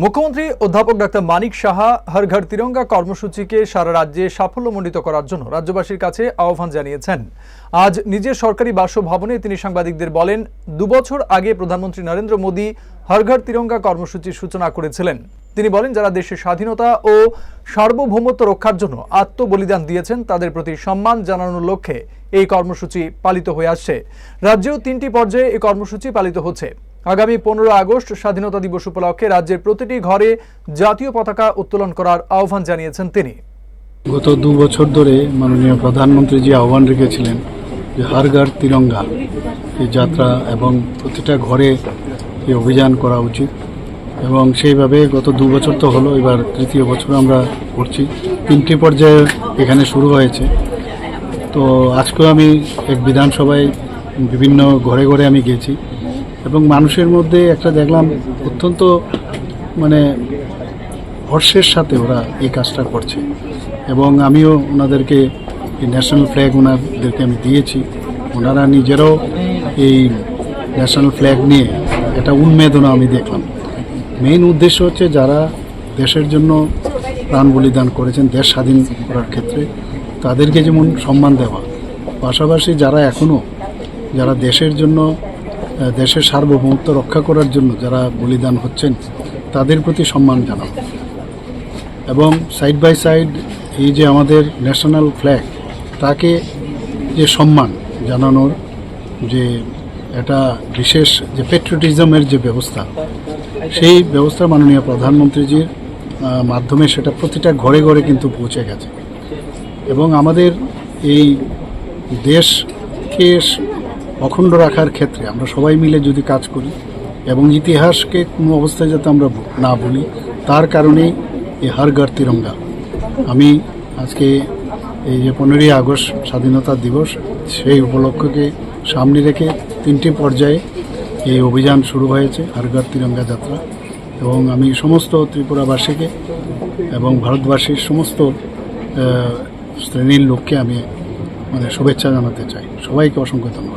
মুখ্যমন্ত্রী অধ্যাপক ডাক্তার মানিক সাহা হর ঘর তিরঙ্গা কর্মসূচিকে সারা রাজ্যে সাফল্যমণ্ডিত করার জন্য রাজ্যবাসীর কাছে আহ্বান জানিয়েছেন। আজ নিজের সরকারি বাসভবনে তিনি সাংবাদিকদের বলেন দুবছর আগে প্রধানমন্ত্রী নরেন্দ্র মোদী হর ঘর তিরঙ্গা কর্মসূচির সূচনা করেছিলেন। তিনি বলেন, যারা দেশের স্বাধীনতা ও সার্বভৌমত্ব রক্ষার জন্য আত্মবলিদান দিয়েছেন, তাদের প্রতি সম্মান জানানোর লক্ষ্যে এই কর্মসূচি পালিত হয়ে আসছে। রাজ্যেও তিনটি পর্যায়ে এই কর্মসূচি পালিত হচ্ছে। আগামী পনেরো আগস্ট স্বাধীনতা দিবস উপলক্ষে রাজ্যের প্রতিটি ঘরে জাতীয় পতাকা উত্তোলন করার আহ্বান জানিয়েছেন তিনি। গত দু বছর ধরে মাননীয় প্রধানমন্ত্রী যে আহ্বান রেখেছিলেন যে হর ঘর তিরঙ্গা, এই যাত্রা এবং প্রতিটা ঘরে এই অভিযান করা উচিত। এবং সেইভাবে গত দু বছর তো হলো, এবার তৃতীয় বছর আমরা করছি। তিনটি পর্যায়ে এখানে শুরু হয়েছে। তো আজকেও আমি এক বিধানসভায় বিভিন্ন ঘরে ঘরে আমি গেছি। এবং মানুষের মধ্যে একটা দেখলাম অত্যন্ত মানে হর্ষের সাথে ওরা এই কাজটা করছে। এবং আমিও ওনাদেরকে, এই ন্যাশনাল ফ্ল্যাগ ওনাদেরকে আমি দিয়েছি। ওনারা নিজেরাও এই ন্যাশনাল ফ্ল্যাগ নিয়ে একটা উন্মেদনা আমি দেখলাম। মেইন উদ্দেশ্য হচ্ছে যারা দেশের জন্য প্রাণ বলিদান করেছেন, দেশ স্বাধীন করার ক্ষেত্রে, তাদেরকে যেমন সম্মান দেওয়া। পাশাপাশি যারা এখনও যারা দেশের জন্য দেশের সার্বভৌমত্ব রক্ষা করার জন্য যারা বলিদান হচ্ছেন, তাদের প্রতি সম্মান জানানো এবং সাইড বাই সাইড এই যে আমাদের ন্যাশনাল ফ্ল্যাগ তাকে যে সম্মান জানানোর যে এটা বিশেষ যে পেট্রিয়টিজমের যে ব্যবস্থা, সেই ব্যবস্থা মাননীয় প্রধানমন্ত্রীজির মাধ্যমে সেটা প্রতিটা ঘরে ঘরে কিন্তু পৌঁছে গেছে। এবং আমাদের এই দেশকে অখণ্ড রাখার ক্ষেত্রে আমরা সবাই মিলে যদি কাজ করি এবং ইতিহাসকে কোনো অবস্থায় যাতে আমরা না ভুলি, তার কারণেই এই হর তিরঙ্গা। আমি আজকে এই যে পনেরোই আগস্ট স্বাধীনতা দিবস, সেই উপলক্ষকে সামনে রেখে তিনটি পর্যায়ে এই অভিযান শুরু হয়েছে, হর ঘর তিরঙ্গা যাত্রা। এবং আমি সমস্ত ত্রিপুরাবাসীকে এবং ভারতবাসীর সমস্ত শ্রেণির লোককে আমি মানে শুভেচ্ছা জানাতে চাই। সবাইকে অসংখ্য ধন্যবাদ।